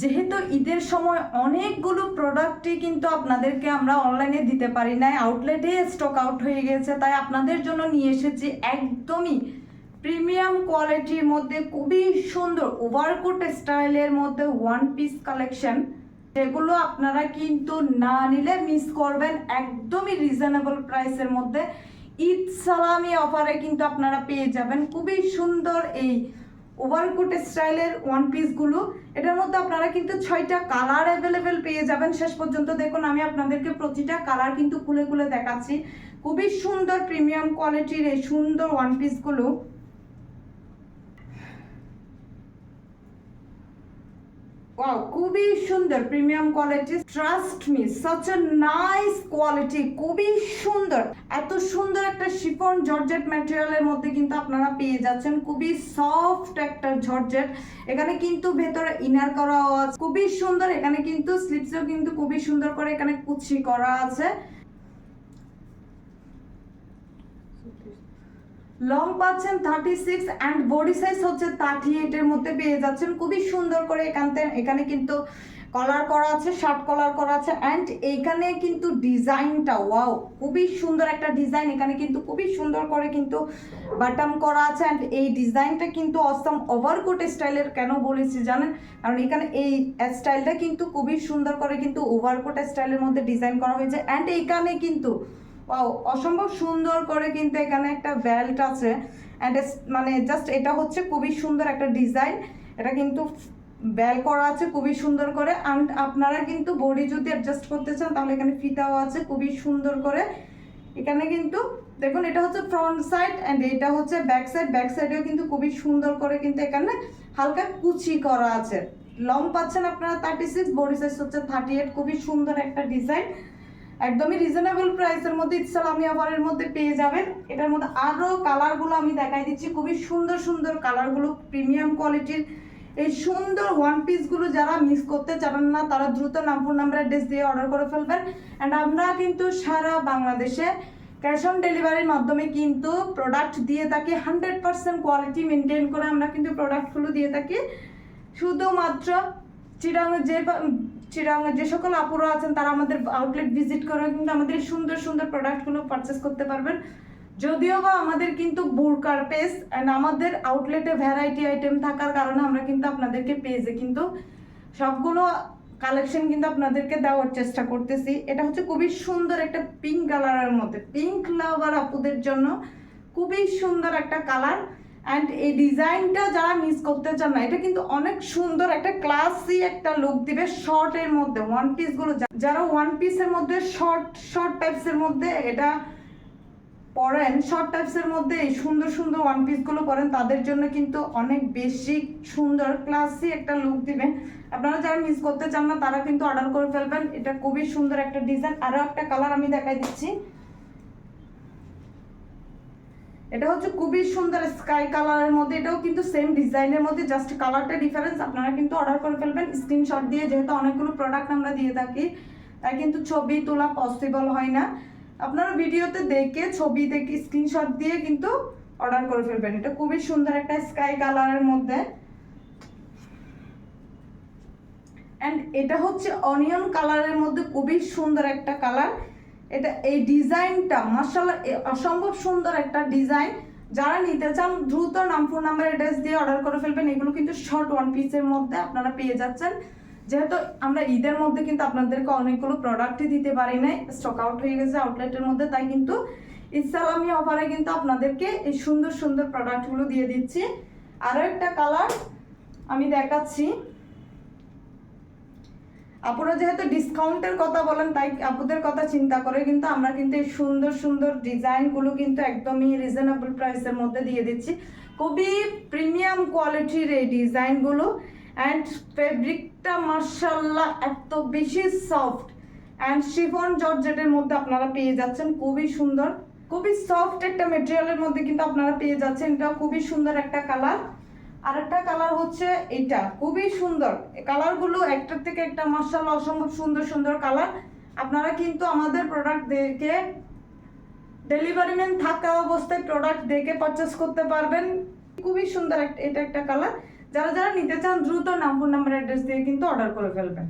যেহেতু ঈদের সময় অনেকগুলো প্রোডাক্টই কিন্তু আপনাদেরকে আমরা অনলাইনে দিতে পারি নাই আউটলেটে স্টক আউট হয়ে গেছে, তাই আপনাদের জন্য নিয়ে এসেছি একদমই প্রিমিয়াম কোয়ালিটির মধ্যে, খুবই সুন্দর ওভারকোট স্টাইলের মধ্যে ওয়ান পিস কালেকশন যেগুলো আপনারা কিন্তু না নিলে মিস করবেন, একদমই রিজনেবল প্রাইসের মধ্যে। ঈদ সালামি অফারে কিন্তু আপনারা পেয়ে যাবেন, খুবই সুন্দর এই ওভারকোট স্টাইলের ওয়ান পিসগুলো এটার মধ্যে আপনারা কিন্তু ছয়টা কালার অ্যাভেলেবেল পেয়ে যাবেন। শেষ পর্যন্ত দেখুন, আমি আপনাদেরকে প্রতিটা কালার কিন্তু খুলে খুলে দেখাচ্ছি। খুবই সুন্দর প্রিমিয়াম কোয়ালিটির এই সুন্দর ওয়ান পিসগুলো খুবই সুন্দর premium quality trust me such a nice quality খুবই সুন্দর। এত সুন্দর একটা শিফন জর্জেট ম্যাটেরিয়ালের মধ্যে কিন্তু আপনারা পেয়ে যাচ্ছেন। খুবই সফট একটা জর্জেট। এখানে কিন্তু ভেতরে ইনার করা আছে। খুবই সুন্দর, এখানে কিন্তু স্লিপসেও কিন্তু খুবই সুন্দর করে এখানে কুচি করা আছে। লং পাচ্ছেন thirty six and body size হচ্ছে থার্টি এইটের মধ্যে পেয়ে যাচ্ছেন। খুবই সুন্দর করে এখানে এখানে কিন্তু কলার করা আছে শার্ট কলার করা আছে অ্যান্ড এইখানে কিন্তু ডিজাইনটা ওয়াও খুবই সুন্দর একটা ডিজাইন। এখানে কিন্তু খুবই সুন্দর করে কিন্তু বাটাম করা আছে অ্যান্ড এই ডিজাইনটা কিন্তু অসম ওভারকোট স্টাইলের কেন বলেছি জানেন? কারণ এখানে এই স্টাইলটা কিন্তু খুবই সুন্দর করে কিন্তু ওভারকোট স্টাইলের মধ্যে ডিজাইন করা হয়েছে অ্যান্ড এইখানে কিন্তু অসম্ভব সুন্দর করে কিন্তু এখানে একটা বেল্ট আছে। অ্যান্ড মানে জাস্ট এটা হচ্ছে খুবই সুন্দর একটা ডিজাইন এটা কিন্তু বেল করা আছে খুবই সুন্দর করে। অ্যান্ড আপনারা কিন্তু বডি যদি অ্যাডজাস্ট করতে চান, তাহলে এখানে ফিতাও আছে খুবই সুন্দর করে। এখানে কিন্তু দেখুন, এটা হচ্ছে ফ্রন্ট সাইড অ্যান্ড এটা হচ্ছে ব্যাক সাইড ব্যাক সাইডেও কিন্তু খুবই সুন্দর করে কিন্তু এখানে হালকা কুচি করা আছে। লং পাচ্ছেন আপনারা থার্টি সিক্স বডি সাইজ হচ্ছে থার্টি এইট খুবই সুন্দর একটা ডিজাইন একদমই রিজনেবল প্রাইসের মধ্যে ইসলামি অফারের মধ্যে পেয়ে যাবেন। এটার মধ্যে আরও কালারগুলো আমি দেখাই দিচ্ছি। খুবই সুন্দর সুন্দর কালারগুলো প্রিমিয়াম কোয়ালিটির এই সুন্দর ওয়ান পিসগুলো যারা মিস করতে চান না, তারা দ্রুত নামপুর নাম্বার অ্যাড্রেস দিয়ে অর্ডার করে ফেলবেন। অ্যান্ড আমরা কিন্তু সারা বাংলাদেশে ক্যাশ অন ডেলিভারির মাধ্যমে কিন্তু প্রোডাক্ট দিয়ে থাকি। হান্ড্রেড পার্সেন্ট কোয়ালিটি মেনটেন করে আমরা কিন্তু প্রোডাক্টগুলো দিয়ে থাকি। শুধুমাত্র চিরাঙে যে চিরাঙে যে সকল আপুরা আছেন, তারা আমাদের আউটলেট ভিজিট করে কিন্তু আমাদের এই সুন্দর সুন্দর প্রোডাক্টগুলো পারচেস করতে পারবেন। যদিও বা আমাদের কিন্তু বুরকার পেজ অ্যান্ড আমাদের আউটলেটে ভ্যারাইটি আইটেম থাকার কারণে আমরা কিন্তু আপনাদেরকে পেজে কিন্তু সবগুলো কালেকশন কিন্তু আপনাদেরকে দেওয়ার চেষ্টা করতেছি। এটা হচ্ছে খুবই সুন্দর একটা পিঙ্ক কালারের মধ্যে। পিঙ্ক লাভার আপুদের জন্য খুবই সুন্দর একটা কালার অ্যান্ড এই ডিজাইনটা যারা মিস করতে চান না, এটা কিন্তু অনেক সুন্দর একটা ক্লাসি একটা লুক দিবে শর্টের মধ্যে ওয়ান পিসগুলো যারা ওয়ান পিসের মধ্যে শর্ট শর্ট টাইপসের মধ্যে এটা পরেন শর্ট টাইপসের মধ্যে এই সুন্দর সুন্দর ওয়ান পিসগুলো পরেন, তাদের জন্য কিন্তু অনেক বেশি সুন্দর ক্লাসি একটা লুক দিবে। আপনারা যারা মিস করতে চান না, তারা কিন্তু অর্ডার করে ফেলবেন। এটা খুবই সুন্দর একটা ডিজাইন আরও একটা কালার আমি দেখাই দিচ্ছি। এটা হচ্ছে খুবই সুন্দর স্কাই কালারের মধ্যে, এটাও কিন্তু সেম ডিজাইনের মধ্যে জাস্ট কালারটা ডিফারেন্স আপনারা কিন্তু অর্ডার করে ফেলবেন। স্ক্রিনশট দিয়ে, যেহেতু অনেকগুলো প্রোডাক্ট আমরা দিয়ে থাকি, তাই কিন্তু ছবি তোলা পসিবল হয় না। আপনারা ভিডিওতে দেখে, ছবি দেখে স্ক্রিনশট দিয়ে কিন্তু অর্ডার করে ফেলবেন। এটা খুবই সুন্দর একটা স্কাই কালারের মধ্যে। অ্যান্ড এটা হচ্ছে অনিয়ন কালারের মধ্যে খুবই সুন্দর একটা কালার এটা এই ডিজাইনটা মার্শাল্লাহ অসম্ভব সুন্দর একটা ডিজাইন। যারা নিতে চান, দ্রুত নাম ফোন নাম্বার, অ্যাড্রেস দিয়ে অর্ডার করে ফেলবেন। এগুলো কিন্তু শর্ট ওয়ান পিসের মধ্যে আপনারা পেয়ে যাচ্ছেন। যেহেতু আমরা ঈদের মধ্যে কিন্তু আপনাদেরকে অনেকগুলো প্রোডাক্টই দিতে পারি নাই স্টক আউট হয়ে গেছে আউটলেটের মধ্যে, তাই কিন্তু ইসলামি অফারে কিন্তু আপনাদেরকে এই সুন্দর সুন্দর প্রোডাক্টগুলো দিয়ে দিচ্ছি। আরও একটা কালার আমি দেখাচ্ছি। আপুরা যেহেতু ডিসকাউন্টের কথা বলেন, তাই আপুদের কথা চিন্তা করে কিন্তু আমরা কিন্তু এই সুন্দর সুন্দর ডিজাইনগুলো কিন্তু একদমই রিজনেবল প্রাইসের মধ্যে দিয়ে দিচ্ছি। খুবই প্রিমিয়াম কোয়ালিটির এই ডিজাইনগুলো অ্যান্ড ফেব্রিকটা মার্শাল্লাহ এত বেশি সফট অ্যান্ড শিফন জর্জেটের মধ্যে আপনারা পেয়ে যাচ্ছেন, খুবই সুন্দর। খুবই সফট একটা মেটেরিয়ালের মধ্যে কিন্তু আপনারা পেয়ে যাচ্ছেন। এটা খুবই সুন্দর একটা কালার আরেকটা কালার হচ্ছে এটা। খুবই সুন্দর। কালারগুলো একটার থেকে একটা মার্শাল অসম্ভব সুন্দর সুন্দর কালার আপনারা কিন্তু আমাদের প্রোডাক্ট দেখে ডেলিভারি ম্যান থাকা অবস্থায় প্রোডাক্ট দেখে পারচেস করতে পারবেন। খুবই সুন্দর একটা, এটা একটা কালার যারা যারা নিতে চান, দ্রুত নাম্বার নাম্বার অ্যাড্রেস দিয়ে কিন্তু অর্ডার করে ফেলবেন।